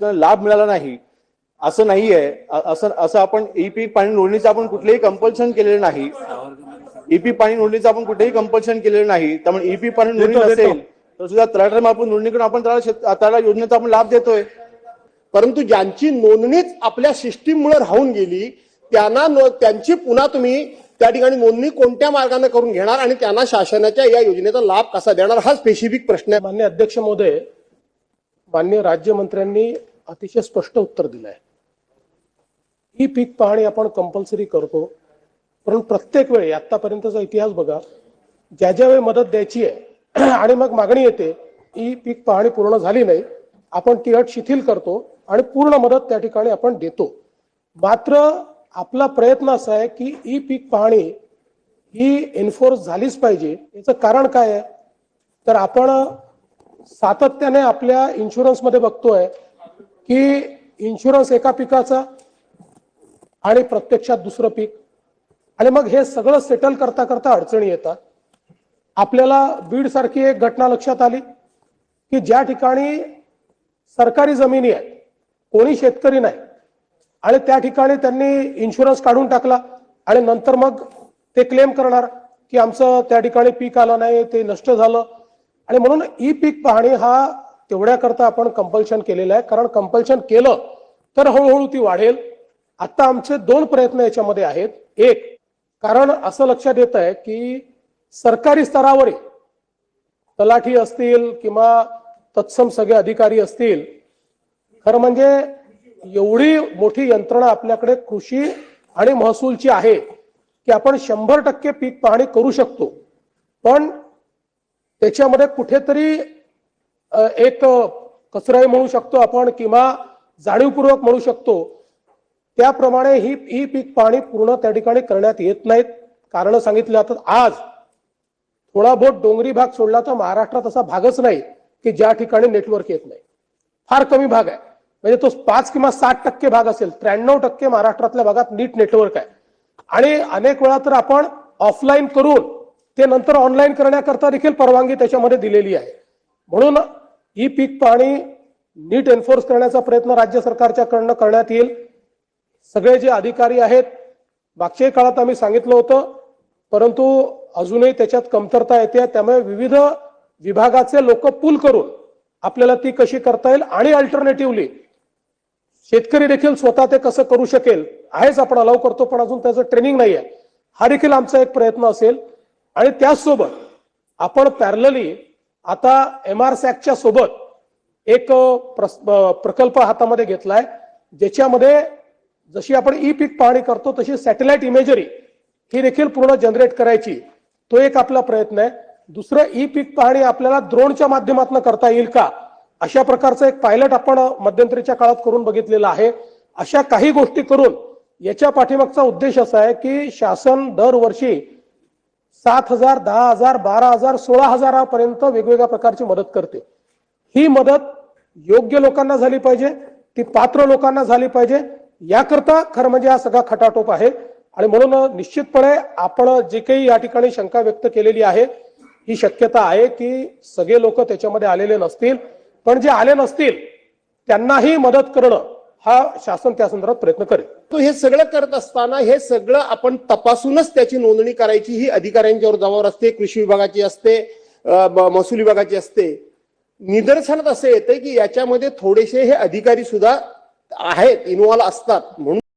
लाभ मिळाला नाही. असं नाहीये. अ- असं असं आपण ई पीक पाणी नोंदणीचं आपण कुठलेही कंपल्शन केलेलं नाही. ई पीक पाणी नोंदणीचं आपण कुठेही कंपल्शन केलेलं नाही. त्यामुळे ई पीक पाणी नोंदणी. नसेल तर सुद्धा तळाटा आपण नोंदणी करून आपण त्याला त्याला योजनेचा आपण लाभ देतोय. परंतु ज्यांची नोंदणीच आपल्या सिस्टीममुळे राहून गेली त्यांना त्यांची पुन्हा तुम्ही त्या ठिकाणी नोंदणी कोणत्या मार्गाने करून घेणार आणि त्यांना शासनाच्या या योजनेचा लाभ कसा देणार हा स्पेसिफिक प्रश्न आहे. मान्य अध्यक्ष महोदय मान्य राज्यमंत्र्यांनी अतिशय स्पष्ट उत्तर दिलं आहे ही पीक पाहणी आपण कंपल्सरी करतो परंतु प्रत्येक वेळी आतापर्यंतचा इतिहास बघा ज्या ज्या वेळी मदत द्यायची आहे आणि मग मागणी येते ही पीक पाहणी पूर्ण झाली नाही आपण ती अट शिथिल करतो आणि पूर्ण मदत त्या ठिकाणी आपण देतो. मात्र आपला प्रयत्न असा आहे की ही पीक पाहणी ही एन्फोर्स झालीच पाहिजे. याचं कारण काय आहे? तर आपण सातत्याने आपल्या इन्शुरन्समध्ये बघतोय की इन्शुरन्स एका पिकाचा आणि प्रत्यक्षात दुसरं पीक. आणि मग हे सगळं सेटल करता करता अडचणी येतात. आपल्याला बीड सारखी एक घटना लक्षात आली की ज्या ठिकाणी सरकारी जमिनी आहेत कोणी शेतकरी नाही आणि त्या ठिकाणी त्यांनी इन्शुरन्स काढून टाकला आणि नंतर मग ते क्लेम करणार की आमचं त्या ठिकाणी पीक आलं नाही ते नष्ट झालं. आणि म्हणून ई पीक पाहणी हा तेवढ्याकरता आपण कंपल्शन केलेलं आहे. कारण कंपल्शन केलं तर हळूहळू ती वाढेल. आता आमचे दोन प्रयत्न याच्यामध्ये आहेत. एक कारण असं लक्षात येत आहे की सरकारी स्तरावरील तलाठी असतील किंवा तत्सम सगळे अधिकारी असतील खरं म्हणजे एवढी मोठी यंत्रणा आपल्याकडे कृषी आणि महसूलची आहे की आपण शंभर टक्के पीक पाहणी करू शकतो. पण त्याच्यामध्ये कुठेतरी एक कचराही म्हणू शकतो आपण किंवा जाणीवपूर्वक म्हणू शकतो. त्याप्रमाणे ही ही पीक पाणी पूर्ण त्या ठिकाणी करण्यात येत नाहीत. कारण सांगितलं जातात आज थोडा बहुत डोंगरी भाग सोडला तर महाराष्ट्रात असा भागच नाही की ज्या ठिकाणी नेटवर्क येत नाही. फार कमी भाग आहे. म्हणजे तो पाच किंवा साठ टक्के भाग असेल. त्र्याण्णव टक्के महाराष्ट्रातल्या भागात नीट नेटवर्क आहे. आणि अनेक वेळा तर आपण ऑफलाईन करून ते नंतर ऑनलाईन करण्याकरता देखील परवानगी त्याच्यामध्ये दिलेली आहे. म्हणून ही पीक पाहणी नीट एन्फोर्स करण्याचा प्रयत्न राज्य सरकारच्या कडनं करण्यात येईल. सगळे जे अधिकारी आहेत मागच्याही काळात आम्ही सांगितलं होतं परंतु अजूनही त्याच्यात कमतरता येते त्यामुळे विविध विभागाचे लोक पूल करून आपल्याला ती कशी करता येईल आणि अल्टरनेटिव्हली शेतकरी देखील स्वतः ते कसं करू शकेल आहेच आपण अलाव करतो पण अजून त्याचं ट्रेनिंग नाही आहे हा देखील आमचा एक प्रयत्न असेल. आणि त्याचसोबत आपण पॅरलली आता एम आर सॅकच्या सोबत एक प्रस- प्रकल्प हातामध्ये घेतलाय ज्याच्यामध्ये जशी आपण ई पीक पाहणी करतो तशी सॅटेलाइट इमेजरी ही देखील पूर्ण जनरेट करायची. तो एक आपला प्रयत्न आहे. दुसरं ई पीक पाहणी आपल्याला द्रोणच्या माध्यमातून करता येईल का? अशा प्रकारचं एक पायलट आपण मध्यंतरीच्या काळात करून बघितलेलं आहे. अशा काही गोष्टी करून याच्या पाठीमागचा उद्देश असा आहे की शासन दरवर्षी सात हजार दहा हजार बारा हजार सोळा हजारापर्यंत वेगवेगळ्या प्रकारची मदत करते. ही मदत योग्य लोकांना झाली पाहिजे ती पात्र लोकांना झाली पाहिजे. याकरता खरं म्हणजे हा सगळा खटाटोप आहे. आणि म्हणून निश्चितपणे आपण जे काही या ठिकाणी शंका व्यक्त केलेली आहे ही शक्यता आहे की सगळे लोक त्याच्यामध्ये आलेले नसतील. पण जे आले नसतील त्यांनाही मदत करणं हा शासन त्या संदर्भात प्रयत्न करेल. तो हे सगळं करत असताना हे सगळं आपण तपासूनच त्याची नोंदणी करायची. ही अधिकाऱ्यांच्यावर जबाबदार असते कृषी विभागाची असते महसूल विभागाची असते. निदर्शनात असं येतं की याच्यामध्ये थोडेसे हे अधिकारी सुद्धा आहेत इन्व्हॉल्व असतात. म्हणून